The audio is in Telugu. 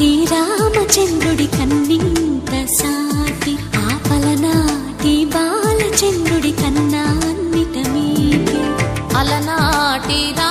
నాటి రామచంద్రుడి కన్నింత సాటి ఆపల నాటి బాలచంద్రుడి కన్నా అన్నిట మీటి అలనాటి రా